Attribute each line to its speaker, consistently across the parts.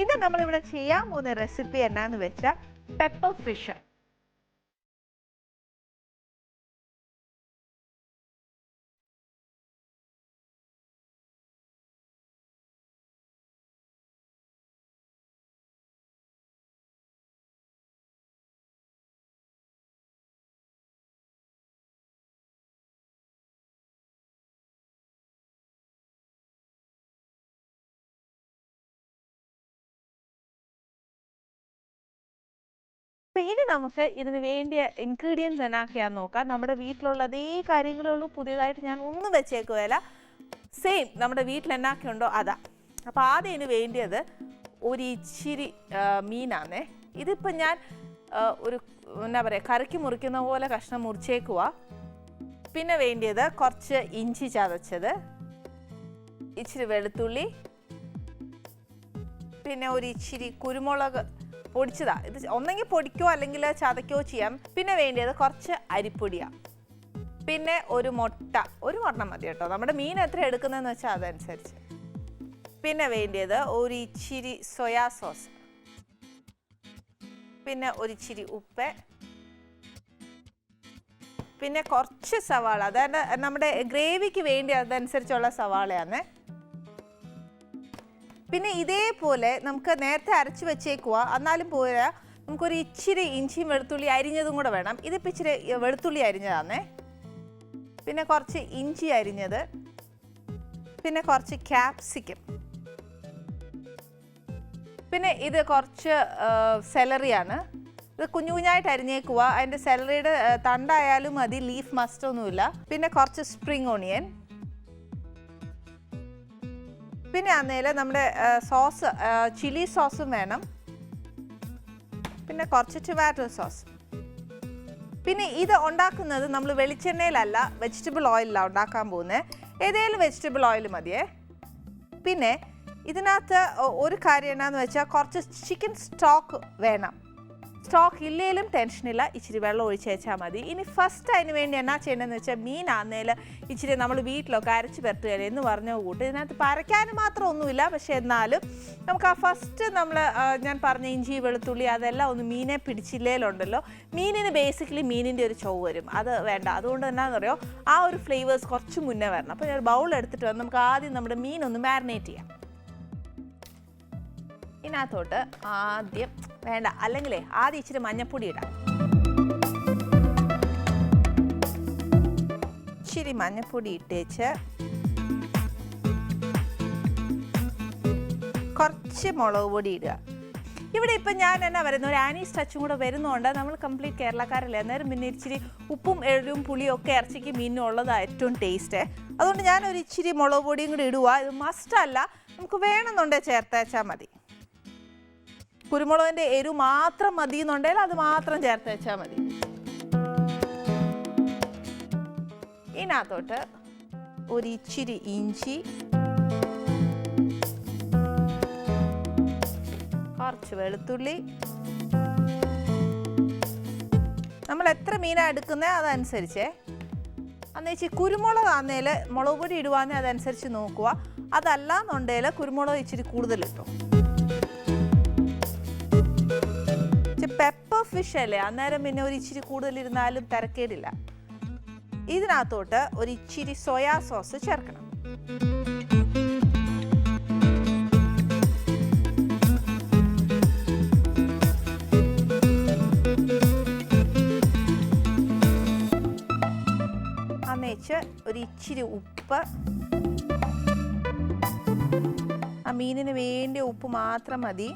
Speaker 1: ഇത് നമ്മളിവിടെ ചെയ്യാൻ പോകുന്ന റെസിപ്പി എന്നാന്ന് വെച്ചാൽ പെപ്പർ ഫിഷ് അപ്പൊ ഇനി നമുക്ക് ഇതിന് വേണ്ടിയ ഇൻഗ്രീഡിയൻസ് എന്നാക്കിയാന്ന് നോക്കാം. നമ്മുടെ വീട്ടിലുള്ള അതേ കാര്യങ്ങളുള്ളൂ പുതിയതായിട്ട് ഞാൻ ഒന്നും വെച്ചേക്കുകയല്ല. സെയിം നമ്മുടെ വീട്ടിൽ എന്നാക്കിയുണ്ടോ അതാ. അപ്പോൾ ആദ്യം ഇതിന് വേണ്ടിയത് ഒരു ഇച്ചിരി മീനാണേ ഇതിപ്പോൾ ഞാൻ ഒരു എന്നാ പറയുക കറിക്ക് മുറിക്കുന്ന പോലെ കഷ്ണം മുറിച്ചേക്കുക പിന്നെ വേണ്ടിയത് കുറച്ച് ഇഞ്ചി ചതച്ചത്. ഇച്ചിരി വെളുത്തുള്ളി. പിന്നെ ഒരു ഇച്ചിരി കുരുമുളക് പൊടിച്ചതാ. ഇത് ഒന്നെങ്കിൽ പൊടിക്കോ അല്ലെങ്കിൽ ചതയ്ക്കോ ചെയ്യാം. പിന്നെ വേണ്ടിയത് കുറച്ച് അരിപ്പൊടിയാണ് പിന്നെ ഒരു മുട്ട. ഒരു ഒരെണ്ണം മതി കേട്ടോ. നമ്മുടെ മീൻ എത്ര എടുക്കുന്നതെന്ന് വെച്ചാൽ അതനുസരിച്ച്. പിന്നെ വേണ്ടിയത് ഒരു ഇച്ചിരി സോയാ സോസ്. പിന്നെ ഒരു ഇച്ചിരി ഉപ്പ്. പിന്നെ കുറച്ച് സവാള. അതായത് നമ്മുടെ ഗ്രേവിക്ക് വേണ്ടി അതനുസരിച്ചുള്ള സവാളയാണ് പിന്നെ ഇതേപോലെ നമുക്ക് നേരത്തെ അരച്ച് വെച്ചേക്കുക എന്നാലും പോരാ നമുക്കൊരു ഇച്ചിരി ഇഞ്ചിയും വെളുത്തുള്ളി അരിഞ്ഞതും കൂടെ വേണം. ഇതിപ്പോൾ ഇച്ചിരി വെളുത്തുള്ളി അരിഞ്ഞതാണേ പിന്നെ കുറച്ച് ഇഞ്ചി അരിഞ്ഞത്. പിന്നെ കുറച്ച് ക്യാപ്സിക്കം. പിന്നെ ഇത് കുറച്ച് സെലറിയാണ്. ഇത് കുഞ്ഞു കുഞ്ഞായിട്ട് അരിഞ്ഞേക്കുക അതിന്റെ സെലറിയുടെ തണ്ടായാലും മതി ലീഫ് മസ്റ്റൊന്നുമില്ല. പിന്നെ കുറച്ച് സ്പ്രിങ് ഓണിയൻ. പിന്നെ അന്നേൽ നമ്മുടെ സോസ് ചില്ലി സോസും വേണം. പിന്നെ കുറച്ച് ടൊമാറ്റോ സോസ് പിന്നെ ഇത് ഉണ്ടാക്കുന്നത് നമ്മൾ വെളിച്ചെണ്ണയിലല്ല വെജിറ്റബിൾ ഓയിലാണ് ഉണ്ടാക്കാൻ പോകുന്നത് ഏതെങ്കിലും വെജിറ്റബിൾ ഓയിൽ മതിയേ. പിന്നെ ഇതിനകത്ത് ഒരു കാര്യം എന്നാന്ന് വെച്ചാൽ കുറച്ച് ചിക്കൻ സ്റ്റോക്ക് വേണം. സ്റ്റോക്ക് ഇല്ലേലും ടെൻഷനില്ല ഇച്ചിരി വെള്ളം ഒഴിച്ചേച്ചാൽ മതി. ഇനി ഫസ്റ്റ് അതിന് വേണ്ടി എന്നാ ചെയ്യണമെന്ന് വെച്ചാൽ മീനാന്നേൽ ഇച്ചിരി നമ്മൾ വീട്ടിലൊക്കെ അരച്ച് പരട്ടുകയില്ല എന്ന് പറഞ്ഞ കൂട്ട്. ഇതിനകത്ത് പരയ്ക്കാൻ മാത്രം ഒന്നുമില്ല. പക്ഷേ എന്നാലും നമുക്ക് ആ ഫസ്റ്റ് നമ്മൾ ഞാൻ പറഞ്ഞ ഇഞ്ചി വെളുത്തുള്ളി അതെല്ലാം ഒന്ന് മീനെ പിടിച്ചില്ലേലുണ്ടല്ലോ. മീനിന് ബേസിക്കലി മീനിന്റെ ഒരു ചൊവ് വരും. അത് വേണ്ട. അതുകൊണ്ട് എന്നാന്ന് പറയുമോ ആ ഒരു ഫ്ലേവേഴ്സ് കുറച്ച് മുന്നേ വരണം. അപ്പോൾ ഞാൻ ബൗൾ എടുത്തിട്ട് വന്ന് നമുക്ക് ആദ്യം നമ്മുടെ മീൻ ഒന്ന് മാരിനേറ്റ് ചെയ്യാം. ഇതിനകത്തോട്ട് ആദ്യം വേണ്ട. അല്ലെങ്കിൽ ആദ്യം ഇച്ചിരി മഞ്ഞപ്പൊടി ഇടാം. ഇച്ചിരി മഞ്ഞപ്പൊടി ഇട്ടേച്ച് കുറച്ച് മുളക് പൊടി ഇടുക. ഇവിടെ ഇപ്പം ഞാൻ എന്നാ പറയുന്നത് ഒരു ആനീസ് ടച്ചും കൂടെ വരുന്നതുകൊണ്ട് നമ്മൾ കംപ്ലീറ്റ് കേരളക്കാരല്ലേ? അന്നേരം പിന്നെ ഇച്ചിരി ഉപ്പും എഴുതും പുളിയും ഒക്കെ ഇറച്ചിക്ക് മീനും ഉള്ളതാണ് ഏറ്റവും ടേസ്റ്റ്. അതുകൊണ്ട് ഞാനൊരു ഇച്ചിരി മുളക് പൊടിയും കൂടി ഇടുക ഇത് മസ്റ്റ് അല്ല. നമുക്ക് വേണമെന്നുണ്ടെങ്കിൽ ചേർത്തേച്ചാൽ മതി. കുരുമുളകിന്റെ എരു മാത്രം മതി എന്നുണ്ടെങ്കിൽ അത് മാത്രം ചേർത്ത് വെച്ചാൽ മതി. ഇതിനകത്തോട്ട് ഒരിച്ചിരി ഇഞ്ചി കുറച്ച് വെളുത്തുള്ളി. നമ്മൾ എത്ര മീനാ എടുക്കുന്നത് അതനുസരിച്ചേ. അന്ന് ഇച്ചിരി കുരുമുളക് ആന്നേൽ മുളക് പൊടി ഇടുവാന്നേ അതനുസരിച്ച് നോക്കുക. അതല്ല എന്നുണ്ടെങ്കിൽ കുരുമുളക് ഇച്ചിരി കൂടുതൽ ഇട്ടു ഫിഷ് അല്ലേ? അന്നേരം പിന്നെ ഒരു ഇച്ചിരി കൂടുതലിരുന്നാലും തിരക്കേടില്ല. ഇതിനകത്തോട്ട് ഒരു ഇച്ചിരി സോയാ സോസ് ചേർക്കണം. അന്നേച്ച് ഒരു ഇച്ചിരി ഉപ്പ്. ആ മീനിന് വേണ്ടിയ ഉപ്പ് മാത്രം മതി.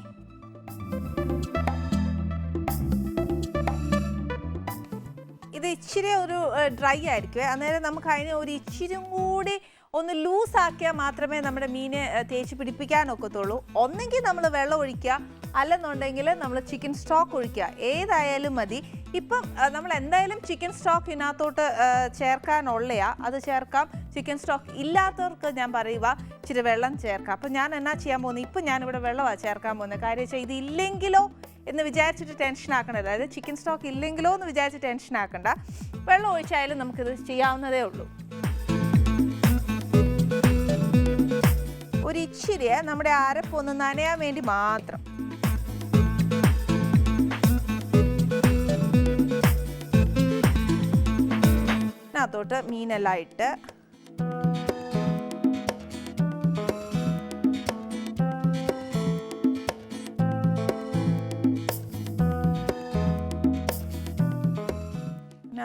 Speaker 1: ഇച്ചിരി ഒരു ഡ്രൈ ആയിരിക്കുമേ അന്നേരം നമുക്ക് അതിനെ ഒരു ഇച്ചിരി കൂടി ഒന്ന് ലൂസ് ആക്കിയാൽ മാത്രമേ നമ്മുടെ മീനെ തേച്ച് പിടിപ്പിക്കാനൊക്കത്തുള്ളൂ ഒന്നെങ്കിൽ നമ്മൾ വെള്ളം ഒഴിക്കുക. അല്ലെന്നുണ്ടെങ്കിൽ നമ്മൾ ചിക്കൻ സ്റ്റോക്ക് ഒഴിക്കുക. ഏതായാലും മതി. ഇപ്പം നമ്മൾ എന്തായാലും ചിക്കൻ സ്റ്റോക്ക് ഇതിനകത്തോട്ട് ചേർക്കാനുള്ളയാ. അത് ചേർക്കാം. ചിക്കൻ സ്റ്റോക്ക് ഇല്ലാത്തവർക്ക് ഞാൻ പറയുക ഇച്ചിരി വെള്ളം ചേർക്കാം. അപ്പം ഞാൻ എന്നാ ചെയ്യാൻ പോകുന്നത് ഇപ്പം ഞാനിവിടെ വെള്ളമാണ് ചേർക്കാൻ പോകുന്നത് കാര്യം വെച്ചാൽ ഇത് ഇല്ലെങ്കിലോ എന്ന് വിചാരിച്ചിട്ട് ടെൻഷൻ ആക്കണ്ട. അതായത് ചിക്കൻ സ്റ്റോക്ക് ഇല്ലെങ്കിലോ എന്ന് വിചാരിച്ച് ടെൻഷൻ ആക്കണ്ട. വെള്ളം ഒഴിച്ചായാലും നമുക്കിത് ചെയ്യാവുന്നതേ ഉള്ളൂ. ഒരു ഇച്ചിരിയെ നമ്മുടെ അരപ്പൊന്ന് നനയാൻ വേണ്ടി മാത്രം. അതിനകത്തോട്ട് മീനെല്ലാം ഇട്ട്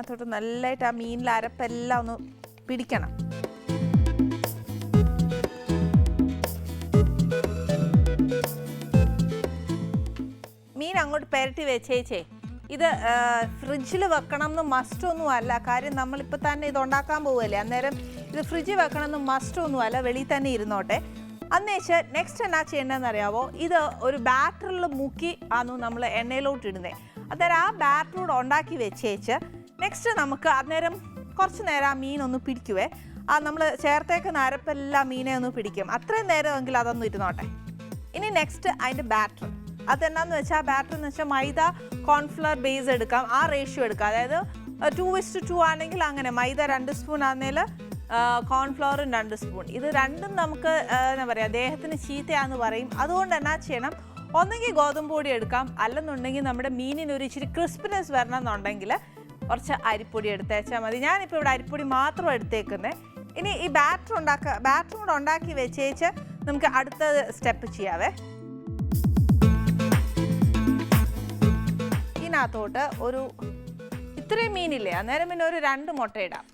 Speaker 1: അതിനകത്തോട്ട് നല്ലതായിട്ട് ആ മീനിലെ അരപ്പെല്ലാം ഒന്ന് പിടിക്കണം. മീൻ അങ്ങോട്ട് പെരട്ടി വെച്ചേച്ചേ ഇത് ഫ്രിഡ്ജിൽ വെക്കണം എന്ന് മസ്റ്റ് ഒന്നും അല്ല കാര്യം നമ്മളിപ്പോൾ തന്നെ ഇത് ഉണ്ടാക്കാൻ പോവുമല്ലേ അന്നേരം ഇത് ഫ്രിഡ്ജിൽ വെക്കണം എന്ന് മസ്റ്റ് ഒന്നും അല്ല വെളിയിൽ തന്നെ ഇരുന്നോട്ടെ. അന്നേച്ച് നെക്സ്റ്റ് എന്നാ ചെയ്യേണ്ടതെന്ന് അറിയാവോ? ഇത് ഒരു ബാറ്ററിൽ മുക്കി ആണ് നമ്മൾ എണ്ണയിലോട്ട് ഇടുന്നത് അന്നേരം ആ ബാറ്ററിലൂടെ ഉണ്ടാക്കി വെച്ചേച്ച് നെക്സ്റ്റ് നമുക്ക് അന്നേരം കുറച്ച് നേരം ആ മീൻ ഒന്ന് പിടിക്കുവേ. ആ നമ്മൾ ചേർത്തേക്കുന്ന അരപ്പെല്ലാം മീനെ ഒന്ന് പിടിക്കും. അത്രയും നേരമെങ്കിൽ അതൊന്നും ഇരുന്നോട്ടെ. ഇനി നെക്സ്റ്റ് അതിന്റെ ബാറ്റർ അതെന്നാന്ന് വെച്ചാൽ ബാറ്റർ എന്ന് വെച്ചാൽ മൈദ കോൺഫ്ലവർ ബേസ് എടുക്കാം. ആ റേഷ്യോ എടുക്കാം. അതായത് ടു ഇസ്റ്റ് ടു ആണെങ്കിൽ അങ്ങനെ. മൈദ രണ്ട് സ്പൂൺ ആണെങ്കിൽ കോൺഫ്ലവറും രണ്ട് സ്പൂൺ ഇത് രണ്ടും നമുക്ക് എന്താ പറയുക ദേഹത്തിന് ചീത്തയാന്ന് പറയും. അതുകൊണ്ട് എന്നാ ചെയ്യണം? ഒന്നെങ്കിൽ ഗോതമ്പ് പൊടി എടുക്കാം. അല്ലെന്നുണ്ടെങ്കിൽ നമ്മുടെ മീനിന് ഒരു ഇച്ചിരി ക്രിസ്പിനെസ് വരണം എന്നുണ്ടെങ്കിൽ കുറച്ച് അരിപ്പൊടി എടുത്തേച്ചാൽ മതി. ഞാനിപ്പോൾ ഇവിടെ അരിപ്പൊടി മാത്രം എടുത്തേക്കുന്നത് ഇനി ഈ ബാറ്റർ ഉണ്ടാക്കുക ബാറ്റർ കൂടെ ഉണ്ടാക്കി വെച്ചേച്ച് നമുക്ക് അടുത്ത സ്റ്റെപ്പ് ചെയ്യാവേ. ഇതിനകത്തോട്ട് ഒരു ഇത്രയും മീനില്ലേ? അന്നേരം പിന്നെ ഒരു രണ്ട് മുട്ട ഇടാം.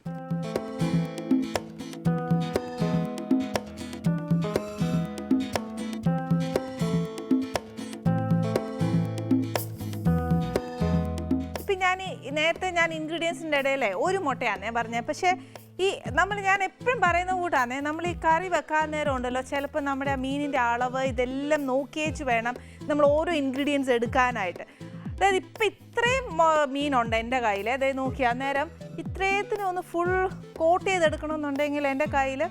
Speaker 1: നേരത്തെ ഞാൻ ഇൻഗ്രീഡിയൻസിന്റെ ഇടയിലെ ഒരു മുട്ടയാണ് ഞാൻ പറഞ്ഞത് പക്ഷേ ഈ നമ്മൾ ഞാൻ എപ്പോഴും പറയുന്ന കൂട്ടാണേ നമ്മൾ ഈ കറി വെക്കാൻ നേരം ഉണ്ടല്ലോ ചിലപ്പോൾ നമ്മുടെ മീനിന്റെ അളവ് ഇതെല്ലാം നോക്കിയേച്ച് വേണം നമ്മൾ ഓരോ ഇൻഗ്രീഡിയൻസ് എടുക്കാനായിട്ട്. അതായത് ഇപ്പം ഇത്രയും മീനുണ്ട് എന്റെ കയ്യിൽ അതായത് നോക്കി നേരം ഇത്രയത്തിന് ഒന്ന് ഫുൾ കോട്ട് ചെയ്തെടുക്കണമെന്നുണ്ടെങ്കിൽ എന്റെ കയ്യിൽ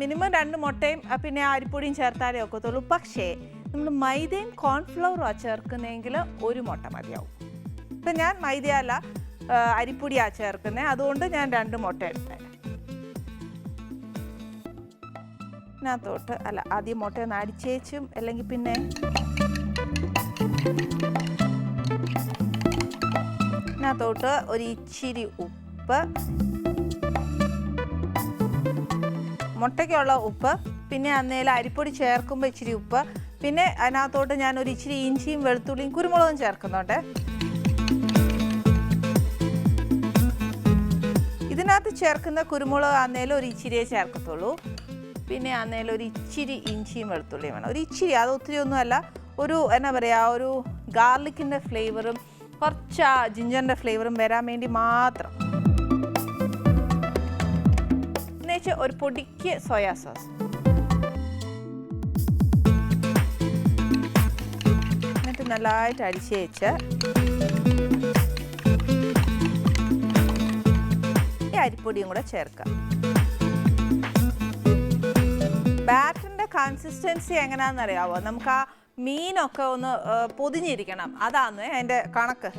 Speaker 1: മിനിമം രണ്ട് മുട്ടയും പിന്നെ അരിപ്പൊടിയും ചേർത്താലേ ഒക്കത്തുള്ളൂ. പക്ഷേ നമ്മൾ മൈദയും കോൺഫ്ലവറും ചേർക്കുന്നതെങ്കിൽ ഒരു മുട്ട മതിയാവും. ഇപ്പം ഞാൻ മൈദയല്ല അരിപ്പൊടിയാണ് അരിപ്പൊടിയാ ചേർക്കുന്നത് അതുകൊണ്ട് ഞാൻ രണ്ട് മുട്ട എടുത്തേ. ഇതിനകത്തോട്ട് അല്ല ആദ്യം മുട്ട ഒന്ന് അടിച്ചേച്ചും അല്ലെങ്കിൽ പിന്നെ ഇതിനകത്തോട്ട് ഒരു ഇച്ചിരി ഉപ്പ്. മുട്ടയ്ക്കുള്ള ഉപ്പ് പിന്നെ അന്നേരം അരിപ്പൊടി ചേർക്കുമ്പോൾ ഇച്ചിരി ഉപ്പ്. പിന്നെ അതിനകത്തോട്ട് ഞാൻ ഒരു ഇച്ചിരി ഇഞ്ചിയും വെളുത്തുള്ളിയും കുരുമുളകും ചേർക്കുന്നുണ്ട്. ഇതിനകത്ത് ചേർക്കുന്ന കുരുമുളക് ആന്നേലും ഒരു ഇച്ചിരിയെ ചേർക്കത്തുള്ളൂ. പിന്നെ ആന്നേലും ഒരു ഇച്ചിരി ഇഞ്ചിയും വെളുത്തുള്ളിയും വേണം. ഒരു ഇച്ചിരി അത് ഒത്തിരി ഒന്നുമല്ല ഒരു എന്നാ പറയുക ഒരു ഗാർലിക്കിന്റെ ഫ്ലേവറും കുറച്ച് ആ ജിഞ്ചറിന്റെ ഫ്ലേവറും വരാൻ വേണ്ടി മാത്രം. എന്നുവെച്ചാൽ ഒരു പൊടിക്ക് സോയാ സോസ്. എന്നിട്ട് നല്ലതായിട്ട് അടിച്ച് അരിപ്പൊടിയും കൂടെ ചേർക്കാം. ബാറ്ററിന്റെ കൺസിസ്റ്റൻസി എങ്ങനെയാണെന്ന് അറിയാവോ നമുക്ക് ആ മീനൊക്കെ ഒന്ന് പൊതിഞ്ഞിരിക്കണം. അതാണ് അതിന്റെ കണക്ക്.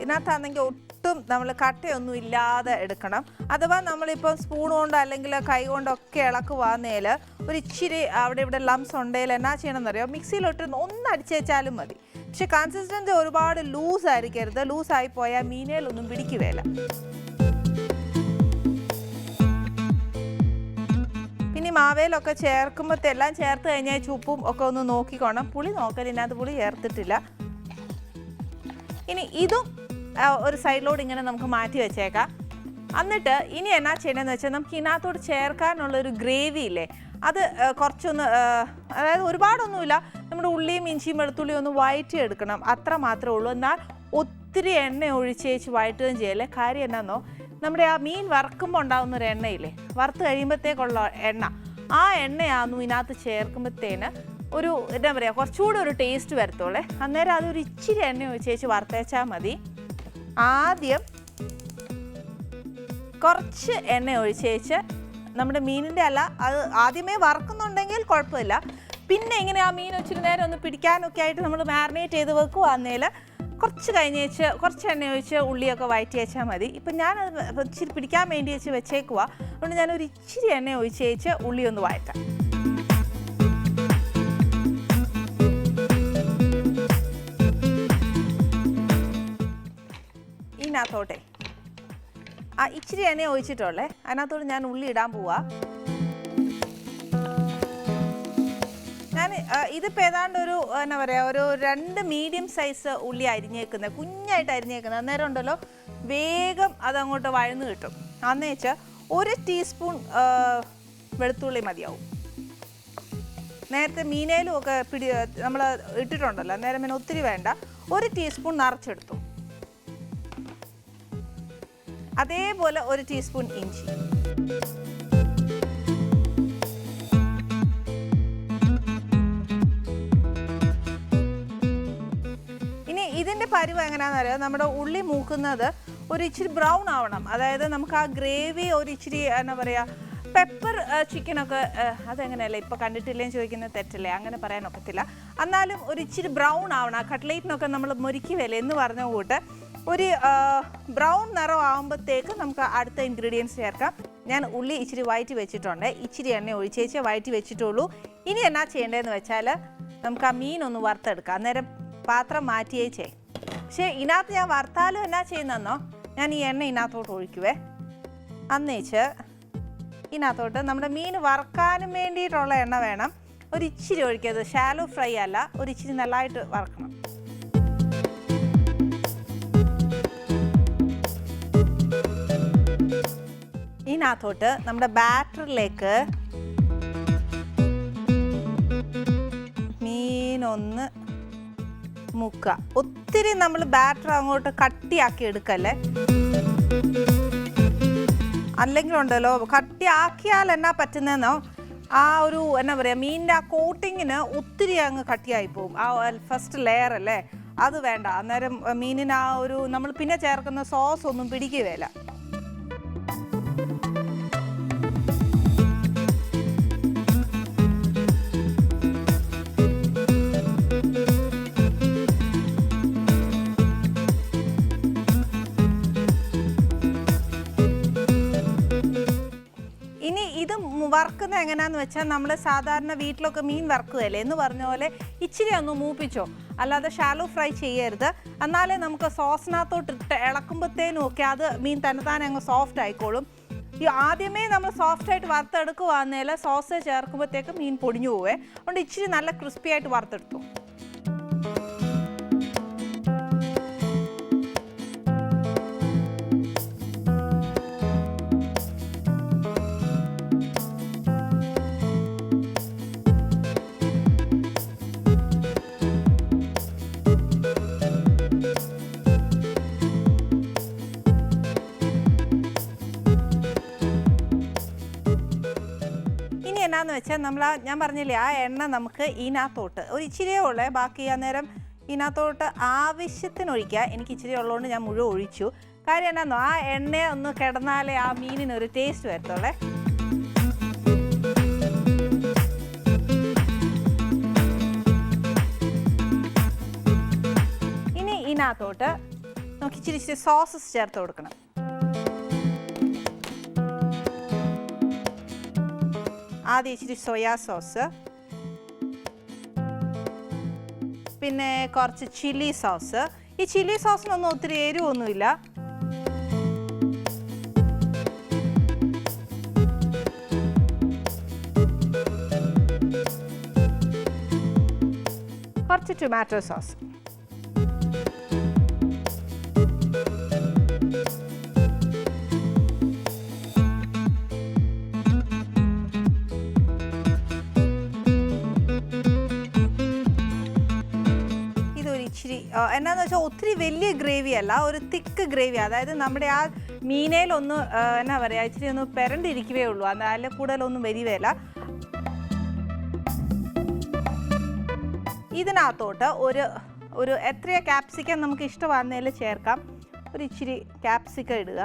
Speaker 1: ഇതിനകത്താണെങ്കിൽ ഒട്ടും നമ്മൾ കട്ടയൊന്നും ഇല്ലാതെ എടുക്കണം. അഥവാ നമ്മളിപ്പോൾ സ്പൂൺ കൊണ്ട് അല്ലെങ്കിൽ കൈ കൊണ്ടൊക്കെ ഇളക്കുവാന്നേൽ ഒരു ഇച്ചിരി അവിടെ ഇവിടെ ലംസ് ഉണ്ടെങ്കിൽ എന്നാ ചെയ്യണമെന്ന് അറിയാം മിക്സിയിലോട്ട് ഒന്ന് അടിച്ചേച്ചാലും മതി. പക്ഷെ കൺസിസ്റ്റൻസി ഒരുപാട് ലൂസ് ആയിരിക്കരുത്. ആയി പോയാൽ മീനയിലൊന്നും പിടിക്കുകയില്ല. പിന്നെ മാവേലൊക്കെ ചേർക്കുമ്പോഴത്തെ എല്ലാം ചേർത്ത് കഴിഞ്ഞാൽ ചുപ്പും ഒക്കെ ഒന്ന് നോക്കിക്കോണം. പുളി നോക്കൽ ഇതിനകത്ത് പുളി ചേർത്തിട്ടില്ല. ഇനി ഇതും ഒരു സൈഡിലോട്ട് ഇങ്ങനെ നമുക്ക് മാറ്റി വെച്ചേക്കാം. എന്നിട്ട് ഇനി എന്നാ ചെയ്യണമെന്ന് വെച്ചാൽ നമുക്ക് ഇതിനകത്തോട് ചേർക്കാനുള്ള ഒരു ഗ്രേവി ഇല്ലേ? അത് കുറച്ചൊന്ന് അതായത് ഒരുപാടൊന്നുമില്ല. നമ്മുടെ ഉള്ളിയും ഇഞ്ചിയും വെളുത്തുള്ളിയും ഒന്ന് വയറ്റി എടുക്കണം അത്ര മാത്രമേ ഉള്ളൂ. എന്നാൽ ഒത്തിരി എണ്ണ ഒഴിച്ചേച്ച് വഴറ്റുകയും ചെയ്യല്ലേ? കാര്യം എന്താണെന്നോ നമ്മുടെ ആ മീൻ വറക്കുമ്പോൾ ഉണ്ടാകുന്ന ഒരു എണ്ണയില്ലേ? വറുത്ത് കഴിയുമ്പോഴത്തേക്കുള്ള എണ്ണ. ആ എണ്ണയാന്നു ഇതിനകത്ത് ചേർക്കുമ്പോഴത്തേന് ഒരു എന്താ പറയുക കുറച്ചുകൂടെ ഒരു ടേസ്റ്റ് വരത്തോളേ അന്നേരം അതൊരു ഇച്ചിരി എണ്ണ ഒഴിച്ചേച്ച് വറുത്തേച്ചാൽ മതി. ആദ്യം കുറച്ച് എണ്ണ ഒഴിച്ചേച്ച് നമ്മുടെ മീനിന്റെ അല്ല അത് ആദ്യമേ വറക്കുന്നുണ്ടെങ്കിൽ കുഴപ്പമില്ല. പിന്നെ ഇങ്ങനെ ആ മീൻ ഒച്ചിരി നേരം ഒന്ന് പിടിക്കാനൊക്കെ ആയിട്ട് നമ്മൾ മാരിനേറ്റ് ചെയ്ത് വെക്കുവാന്നേൽ കുറച്ച് കഴിഞ്ഞ് വെച്ച് കുറച്ച് എണ്ണ ഒഴിച്ച് ഉള്ളിയൊക്കെ വഴറ്റി വെച്ചാൽ മതി. ഇപ്പം ഞാനത് ഇച്ചിരി പിടിക്കാൻ വേണ്ടി വെച്ച് വെച്ചേക്കുക അതുകൊണ്ട് ഞാനൊരു ഇച്ചിരി എണ്ണ ഒഴിച്ച് വെച്ച് ഉള്ളി ഒന്ന് വഴറ്റാം. ഇതിനകത്തോട്ടെ. ആ ഇച്ചിരി എണ്ണ ഒഴിച്ചിട്ടുള്ളേ. അതിനകത്തോട് ഞാൻ ഉള്ളി ഇടാൻ പോവാ. ഞാൻ ഇതിപ്പോൾ ഏതാണ്ട് ഒരു എന്നാ പറയുക ഒരു രണ്ട് മീഡിയം സൈസ് ഉള്ളി അരിഞ്ഞേക്കുന്നത് കുഞ്ഞായിട്ട് അരിഞ്ഞേക്കുന്നത് അന്നേരം ഉണ്ടല്ലോ വേഗം അതങ്ങോട്ട് വഴന്ന് കിട്ടും. അന്ന് വെച്ചാൽ ഒരു ടീസ്പൂൺ വെളുത്തുള്ളി മതിയാവും. നേരത്തെ മീനയിലും ഒക്കെ പിടി നമ്മൾ ഇട്ടിട്ടുണ്ടല്ലോ അന്നേരം പിന്നെ ഒത്തിരി വേണ്ട. ഒരു ടീസ്പൂൺ നിറച്ചെടുത്തു. അതേപോലെ ഒരു ടീസ്പൂൺ ഇഞ്ചി. ഇനി ഇതിന്റെ പരുവ് എങ്ങനെയാണെന്ന് അറിയാം? നമ്മുടെ ഉള്ളി മൂക്കുന്നത് ഒരു ഇച്ചിരി ബ്രൗൺ ആവണം. അതായത് നമുക്ക് ആ ഗ്രേവി ഒരു ഇച്ചിരി എന്താ പറയുക പെപ്പർ ചിക്കനൊക്കെ അതെങ്ങനെയല്ലേ? ഇപ്പോൾ കണ്ടിട്ടില്ലേ ചോദിക്കുന്നത് തെറ്റല്ലേ? അങ്ങനെ പറയാൻ ഒക്കത്തില്ല. എന്നാലും ഒരു ഇച്ചിരി ബ്രൗൺ ആവണം. കട്ട്ലേറ്റിനൊക്കെ നമ്മൾ മുരുക്കി വില എന്ന് പറഞ്ഞ കൂട്ട് ഒരു ബ്രൗൺ നിറം ആകുമ്പോഴത്തേക്ക് നമുക്ക് അടുത്ത ഇൻഗ്രീഡിയൻസ് ചേർക്കാം. ഞാൻ ഉള്ളി ഇച്ചിരി വയറ്റി വെച്ചിട്ടുണ്ട്. ഇച്ചിരി എണ്ണ ഒഴിച്ചേച്ച് വയറ്റി വെച്ചിട്ടുള്ളൂ. ഇനി എന്നാ ചെയ്യേണ്ടതെന്ന് വെച്ചാൽ നമുക്ക് ആ മീൻ ഒന്ന് വറുത്തെടുക്കാം. അന്നേരം പാത്രം മാറ്റിയേച്ചേ പക്ഷേ ഇതിനകത്ത് ഞാൻ വറുത്താലും എന്നാ ചെയ്യുന്നോ ഞാൻ ഈ എണ്ണ ഇതിനകത്തോട്ട് ഒഴിക്കുവേ. അന്നേച്ച് ഇതിനകത്തോട്ട് നമ്മുടെ മീൻ വറക്കാനും വേണ്ടിയിട്ടുള്ള എണ്ണ വേണം. ഒരു ഇച്ചിരി ഒഴിക്കരുത്. ഷാലോ ഫ്രൈ അല്ല. ഒരു ഇച്ചിരി നല്ലതായിട്ട് വറക്കണം. ഇതിനകത്തോട്ട് നമ്മുടെ ബാറ്ററിലേക്ക് മീനൊന്ന് മുക്കുക. ഒത്തിരി നമ്മൾ ബാറ്റർ അങ്ങോട്ട് കട്ടിയാക്കി എടുക്കല്ലേ? അല്ലെങ്കിൽ ഉണ്ടല്ലോ കട്ടിയാക്കിയാൽ എന്നാ പറ്റുന്നതെന്നോ? ആ ഒരു എന്നാ പറയുക മീനിന്റെ ആ കോട്ടിങ്ങിന് ഒത്തിരി അങ്ങ് കട്ടിയായി പോകും. ആ ഫസ്റ്റ് ലെയർ അല്ലേ? അത് വേണ്ട. അന്നേരം മീനിന് ആ ഒരു നമ്മൾ പിന്നെ ചേർക്കുന്ന സോസ് ഒന്നും പിടിക്കുകയില്ല. വറുക്കുന്നത് എങ്ങനെയാന്ന് വെച്ചാൽ നമ്മൾ സാധാരണ വീട്ടിലൊക്കെ മീൻ വറുക്കുകയല്ലേ? എന്ന് പറഞ്ഞ പോലെ ഇച്ചിരി ഒന്ന് മൂപ്പിച്ചോ. അല്ലാതെ ഷാലോ ഫ്രൈ ചെയ്യരുത്. എന്നാലേ നമുക്ക് സോസിനകത്തോട്ട് ഇട്ട് ഇളക്കുമ്പോഴത്തേനും ഒക്കെ അത് മീൻ തന്നെത്താനെ അങ്ങ് സോഫ്റ്റ് ആയിക്കോളും. ഈ ആദ്യമേ നമ്മൾ സോഫ്റ്റ് ആയിട്ട് വറുത്തെടുക്കുവാന്നേൽ സോസ് ചേർക്കുമ്പോഴത്തേക്ക് മീൻ പൊടിഞ്ഞു പോവേ. അതുകൊണ്ട് ഇച്ചിരി നല്ല ക്രിസ്പി ആയിട്ട് വറുത്തെടുത്തു. വെച്ചാൽ നമ്മൾ ആ ഞാൻ പറഞ്ഞില്ലേ ആ എണ്ണ നമുക്ക് ഇതിനകത്തോട്ട് ഒരു ഇച്ചിരിയേ ഉള്ളേ ബാക്കി അന്നേരം ഇതിനകത്തോട്ട് ആവശ്യത്തിന് ഒഴിക്കുക എനിക്ക് ഇച്ചിരി ഉള്ളതുകൊണ്ട് ഞാൻ മുഴുവൻ ഒഴിച്ചു. കാര്യം എന്നാന്നോ ആ എണ്ണ ഒന്ന് കിടന്നാലേ ആ മീനിന് ഒരു ടേസ്റ്റ് വരത്തുള്ളേ. ഇനി ഇതിനകത്തോട്ട് നമുക്ക് ഇച്ചിരി ഇച്ചിരി സോസസ് ചേർത്ത് കൊടുക്കണം. ആദ്യം ഇച്ചിരി സോയാ സോസ്. പിന്നെ കുറച്ച് ചില്ലി സോസ്. ഈ ചില്ലി സോസിനൊന്നും ഒത്തിരി എരിവൊന്നുമില്ല. കുറച്ച് ടൊമാറ്റോ സോസ്. ഇച്ചിരി എന്നാന്ന് വെച്ചാൽ ഒത്തിരി വലിയ ഗ്രേവി അല്ല ഒരു തിക്ക് ഗ്രേവി അതായത് നമ്മുടെ ആ മീനയിലൊന്ന് എന്നാ പറയുക ഇച്ചിരി ഒന്ന് പെരണ്ടിരിക്കുകയേ ഉള്ളൂ. അതിൽ കൂടുതലൊന്നും വരികയില്ല ഇതിനകത്തോട്ട് ഒരു ഒരു എത്രയാ ക്യാപ്സിക്കം നമുക്ക് ഇഷ്ടമാകുന്നതിൽ ചേർക്കാം. ഒരു ഇച്ചിരി ക്യാപ്സിക്കം ഇടുക.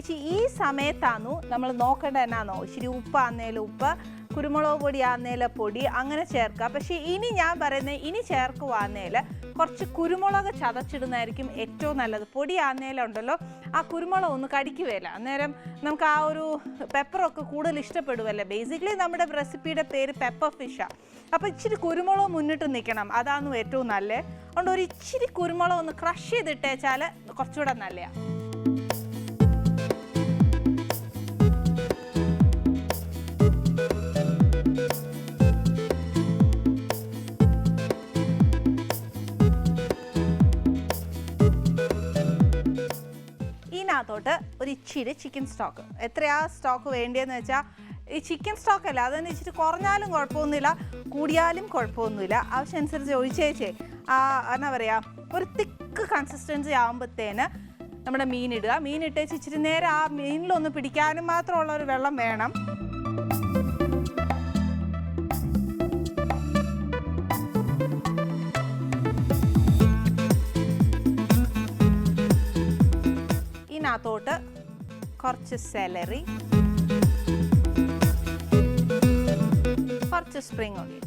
Speaker 1: അന്നേച്ച് ഈ സമയത്താന്നു നമ്മൾ നോക്കേണ്ടത് എന്നാന്നോ? ഇച്ചിരി ഉപ്പാന്നേലും ഉപ്പ് കുരുമുളക് പൊടി ആന്നേല പൊടി അങ്ങനെ ചേർക്കുക പക്ഷേ ഇനി ഞാൻ പറയുന്നത് ഇനി ചേർക്കുവാന്നേൽ കുറച്ച് കുരുമുളക് ചതച്ചിടുന്നതായിരിക്കും ഏറ്റവും നല്ലത്. പൊടി ആന്നേലുണ്ടല്ലോ ആ കുരുമുളക് ഒന്ന് കടിക്കുകയില്ല അന്നേരം നമുക്ക് ആ ഒരു പെപ്പറൊക്കെ കൂടുതൽ ഇഷ്ടപ്പെടുമല്ലേ ബേസിക്കലി നമ്മുടെ റെസിപ്പിയുടെ പേര് പെപ്പർ ഫിഷാണ് അപ്പോൾ ഇച്ചിരി കുരുമുളക് മുന്നിട്ട് നിൽക്കണം അതാണ് ഏറ്റവും നല്ലത് അതുകൊണ്ട് ഒരു ഇച്ചിരി കുരുമുളക് ഒന്ന് ക്രഷ് ചെയ്തിട്ടേച്ചാൽ കുറച്ചുകൂടെ നല്ലതാണ് ഒരു ഇച്ചിരി ചിക്കൻ സ്റ്റോക്ക് എത്രയാ സ്റ്റോക്ക് വേണ്ടതെന്ന് വെച്ചാൽ ഈ ചിക്കൻ സ്റ്റോക്ക് അല്ല അതെന്ന് വെച്ചിട്ട് കുറഞ്ഞാലും കുഴപ്പമൊന്നുമില്ല കൂടിയാലും കുഴപ്പമൊന്നുമില്ല. ആവശ്യമനുസരിച്ച് ഒഴിച്ചേച്ചേ ആ എന്നാ പറയുക ഒരു തിക്ക് കൺസിസ്റ്റൻസി ആകുമ്പോഴത്തേന് നമ്മുടെ മീൻ ഇട്ടേച്ച് ഇച്ചിരി നേരം ആ മീനിലൊന്ന് പിടിക്കാനും മാത്രമുള്ള ഒരു വെള്ളം വേണം. കുറച്ച് സെലറി കുറച്ച് സ്പ്രിംഗ് ഓണിയൻ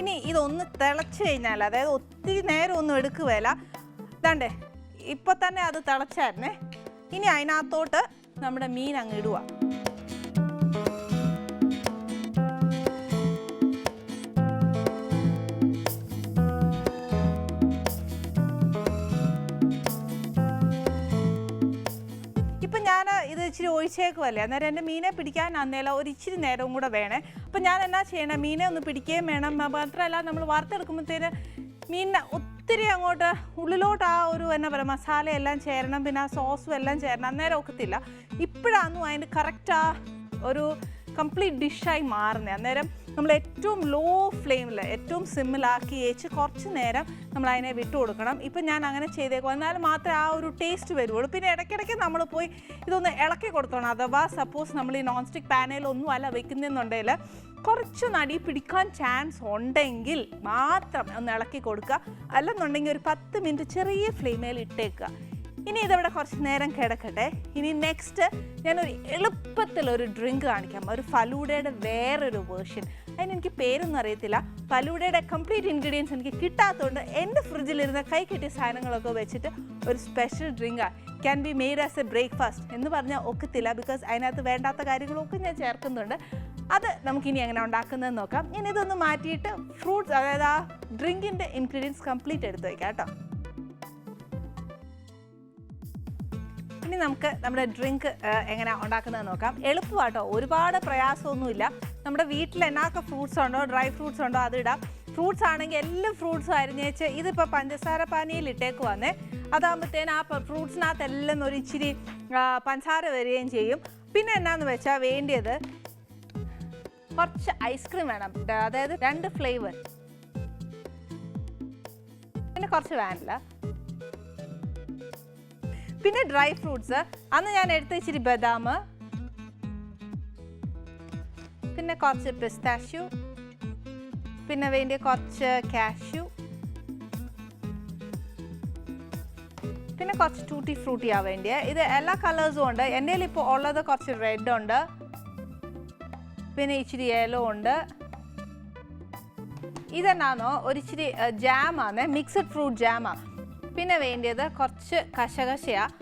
Speaker 1: ഇനി ഇതൊന്ന് തിളച്ച് കഴിഞ്ഞാൽ അതായത് ഒത്തിരി നേരം ഒന്നും എടുക്കുകയല്ല. ഇതാണ്ടേ ഇപ്പൊ തന്നെ അത് തിളച്ചായിരുന്നേ. ഇനി അതിനകത്തോട്ട് നമ്മുടെ മീൻ അങ്ങ് ഇടുക. ഇച്ചിരി ഒഴിച്ചേക്കുമല്ലേ അന്നേരം എന്റെ മീനെ പിടിക്കാൻ അന്നേല ഒരു ഇച്ചിരി നേരവും കൂടെ വേണേ. അപ്പം ഞാൻ എന്നാ ചെയ്യണം? മീനെ ഒന്ന് പിടിക്കുകയും വേണം. മാത്രമല്ല നമ്മൾ വാർത്തെടുക്കുമ്പോഴത്തേന് മീനിനെ ഒത്തിരി അങ്ങോട്ട് ഉള്ളിലോട്ട് ആ ഒരു എന്നാ പറയുക മസാല എല്ലാം ചേരണം. പിന്നെ ആ സോസും എല്ലാം ചേരണം. അന്നേരം ഒക്കത്തില്ല. ഇപ്പോഴാന്നും അതിന്റെ കറക്റ്റ് ആ ഒരു കംപ്ലീറ്റ് ഡിഷായി മാറുന്നത്. അന്നേരം നമ്മൾ ഏറ്റവും ലോ ഫ്ലെയിമിൽ ഏറ്റവും സിമ്മിലാക്കി വെച്ച് കുറച്ച് നേരം നമ്മൾ അതിനെ വിട്ടു കൊടുക്കണം ഇപ്പം ഞാൻ അങ്ങനെ ചെയ്തേക്കും എന്നാൽ മാത്രമേ ആ ഒരു ടേസ്റ്റ് വരുള്ളൂ പിന്നെ ഇടയ്ക്കിടയ്ക്ക് നമ്മൾ പോയി ഇതൊന്ന് ഇളക്കി കൊടുത്തോണം അഥവാ സപ്പോസ് നമ്മൾ ഈ നോൺ സ്റ്റിക്ക് പാനയിലൊന്നും അല്ല വെക്കുന്നെന്നുണ്ടെങ്കിൽ കുറച്ച് നടി പിടിക്കാൻ ചാൻസ് ഉണ്ടെങ്കിൽ മാത്രം ഒന്ന് ഇളക്കി കൊടുക്കുക. അല്ലെന്നുണ്ടെങ്കിൽ ഒരു പത്ത് മിനിറ്റ് ചെറിയ ഫ്ലെയിമേൽ ഇട്ടേക്കുക. ഇനി ഇതവിടെ കുറച്ച് നേരം കിടക്കട്ടെ. ഇനി നെക്സ്റ്റ് ഞാനൊരു എളുപ്പത്തിലൊരു ഡ്രിങ്ക് കാണിക്കാം. ഒരു ഫലൂഡയുടെ വേറൊരു വേർഷൻ അതിന് എനിക്ക് പേരൊന്നും അറിയത്തില്ല. ഫലൂഡയുടെ കംപ്ലീറ്റ് ഇൻഗ്രീഡിയൻസ് എനിക്ക് കിട്ടാത്തതുകൊണ്ട് എന്റെ ഫ്രിഡ്ജിലിരുന്ന കൈ കിട്ടിയ സാധനങ്ങളൊക്കെ വെച്ചിട്ട് ഒരു special ഡ്രിങ്കാണ് can be made as a breakfast എന്ന് പറഞ്ഞാൽ ഒക്കത്തില്ല ബിക്കോസ് അതിനകത്ത് വേണ്ടാത്ത കാര്യങ്ങളൊക്കെ ഞാൻ ചേർക്കുന്നുണ്ട്. അത് നമുക്കിനി എങ്ങനെ ഉണ്ടാക്കുന്നതെന്ന് നോക്കാം. ഇനി ഇതൊന്ന് മാറ്റിയിട്ട് ഫ്രൂട്ട്സ് അതായത് ആ ഡ്രിങ്കിന്റെ ഇൻഗ്രീഡിയൻസ് കംപ്ലീറ്റ് എടുത്ത് വയ്ക്കാം കേട്ടോ. ഇനി നമുക്ക് നമ്മുടെ ഡ്രിങ്ക് എങ്ങനെ ഉണ്ടാക്കുന്നത് നോക്കാം. എളുപ്പമാട്ടോ. ഒരുപാട് പ്രയാസമൊന്നുമില്ല. നമ്മുടെ വീട്ടിൽ എന്നാക്കെ ഫ്രൂട്ട്സ് ഉണ്ടോ ഡ്രൈ ഫ്രൂട്ട്സ് ഉണ്ടോ അത് ഇടാം. ഫ്രൂട്ട്സ് ആണെങ്കിൽ എല്ലാ ഫ്രൂട്ട്സും അരിഞ്ഞേച്ച് ഇതിപ്പോൾ പഞ്ചസാര പാനിയിൽ ഇട്ടേക്ക് വന്നേ. അതാകുമ്പോഴത്തേന് ആ ഫ്രൂട്ട്സിനകത്ത് എല്ലാം ഒരു ഇച്ചിരി പഞ്ചസാര വരികയും ചെയ്യും. പിന്നെ എന്നാന്ന് വെച്ചാൽ വേണ്ടിയത് കുറച്ച് ഐസ്ക്രീം വേണം. അതായത് രണ്ട് ഫ്ലേവർ പിന്നെ കുറച്ച് വാനില പിന്നെ ഡ്രൈ ഫ്രൂട്ട്സ് അന്ന് ഞാൻ എടുത്ത് ഇച്ചിരി ബദാം. പിന്നെ കുറച്ച് പിസ്താഷ്യു പിന്നെ വേണ്ടിയ കുറച്ച് കാഷ്യു പിന്നെ കുറച്ച് ടൂട്ടി ഫ്രൂട്ടിയാ വേണ്ടിയ. ഇത് എല്ലാ കളേഴ്സും ഉണ്ട്. എന്റെ ഇപ്പോൾ ഉള്ളത് കുറച്ച് റെഡ് ഉണ്ട്. പിന്നെ ഇച്ചിരി യെല്ലോ ഉണ്ട്. ഇതെന്നാന്നോ? ഒരിച്ചിരി ജാമാണ് മിക്സഡ് ഫ്രൂട്ട് ജാമാണ് പിന്നെ വേണ്ടിയത് കുറച്ച് കശകശയാണ്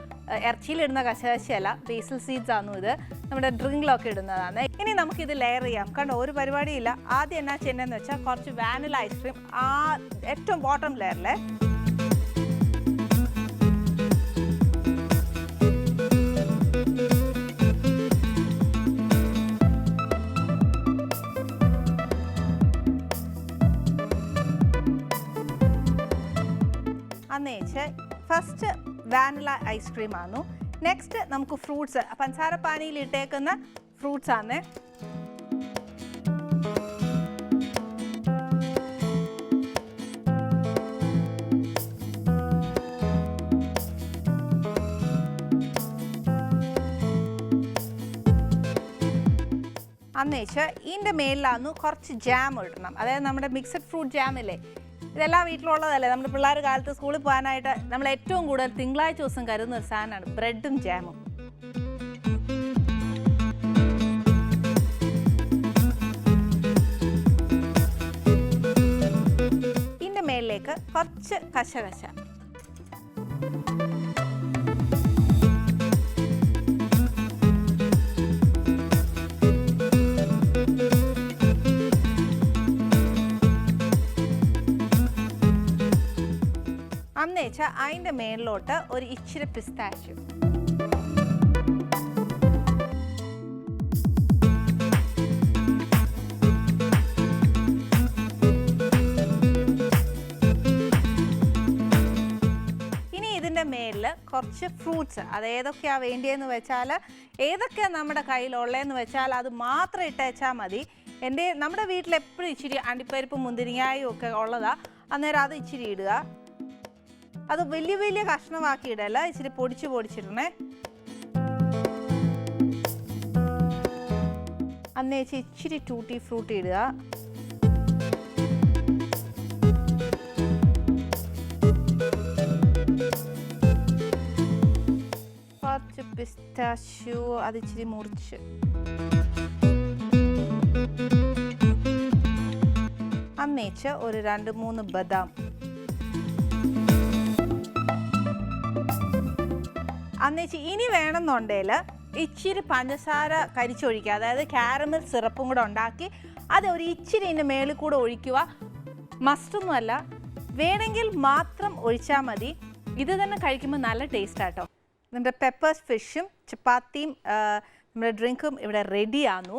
Speaker 1: ഇറച്ചിയിലിടുന്ന കശകശയല്ല. ബേസിൽ സീഡ്സ് ആണു ഇത്. നമ്മുടെ ഡ്രിങ്കിലൊക്കെ ഇടുന്നതാണ്. ഇനി ഇത് ലെയർ ചെയ്യാം. കാരണം ഒരു പരിപാടിയില്ല. ആദ്യം എന്നാ ചെയ്യുന്നതെന്ന് വെച്ചാൽ കുറച്ച് വാനില ഐസ്ക്രീം ആ ഏറ്റവും ബോട്ടം ലെയറിൽ അന്നേച്ച് ഫസ്റ്റ് വാനില ഐസ്ക്രീം ആന്നു. നെക്സ്റ്റ് നമുക്ക് ഫ്രൂട്ട്സ് പഞ്ചസാര പാനിയിൽ ഇട്ടേക്കുന്ന ഫ്രൂട്ട്സ് ആണ് അന്നേച്ച് ഇതിന്റെ മേലിലാന്ന് കുറച്ച് ജാം ഇടണം. അതായത് നമ്മുടെ മിക്സഡ് ഫ്രൂട്ട് ജാം ഇല്ലേ? ഇതെല്ലാം വീട്ടിലുള്ളതല്ലേ? നമ്മുടെ പിള്ളേർ കാലത്ത് സ്കൂളിൽ പോകാനായിട്ട് നമ്മൾ ഏറ്റവും കൂടുതൽ തിങ്കളാഴ്ച ദിവസം കരുതുന്ന ഒരു സാധനമാണ് ബ്രെഡും ജാമും. ഇതിന്റെ മേലിലേക്ക് കുറച്ച് കശകശ അന്നേച്ച അതിന്റെ മേളിലോട്ട് ഒരു ഇച്ചിരി പിസ്താച്ചു ഇതിന്റെ കുറച്ച് ഫ്രൂട്ട്സ് അത് ഏതൊക്കെയാണ് വേണ്ടിയെന്ന് വെച്ചാൽ ഏതൊക്കെ നമ്മുടെ കയ്യിലുള്ളതെന്ന് വെച്ചാൽ അത് മാത്രം ഇട്ടേച്ചാൽ മതി. എന്റെ നമ്മുടെ വീട്ടിൽ എപ്പോഴും ഇച്ചിരി അണ്ടിപ്പരിപ്പും മുന്തിരിങ്ങായും ഒക്കെ ഉള്ളതാണ് അന്നേരം അത് ഇച്ചിരി ഇടുക. അത് വലിയ വലിയ കഷ്ണമാക്കി ഇടല്ല ഇച്ചിരി പൊടിച്ച് പൊടിച്ചിടണേ. അന്നേച്ച് ഇച്ചിരി ടൂട്ടി ഫ്രൂട്ടി ഇടുക. കുറച്ച് പിസ്റ്റാശു അത് ഇച്ചിരി മുറിച്ച്. അന്നേച്ച് ഒരു രണ്ട് മൂന്ന് ബദാം. അന്നേച്ച് ഇനി വേണമെന്നുണ്ടെങ്കിൽ ഇച്ചിരി പഞ്ചസാര കരിച്ചൊഴിക്കുക. അതായത് കാരമൽ സിറപ്പും കൂടെ ഉണ്ടാക്കി അത് ഒരു ഇച്ചിരി ഇതിന്റെ മേളിൽ കൂടെ ഒഴിക്കുക. മസ്റ്റൊന്നുമല്ല വേണമെങ്കിൽ മാത്രം ഒഴിച്ചാൽ മതി. ഇത് തന്നെ കഴിക്കുമ്പോൾ നല്ല ടേസ്റ്റ് ആട്ടോ നമ്മുടെ പെപ്പേഴ്സ് ഫിഷും ചപ്പാത്തിയും നമ്മുടെ ഡ്രിങ്കും ഇവിടെ റെഡിയാന്നു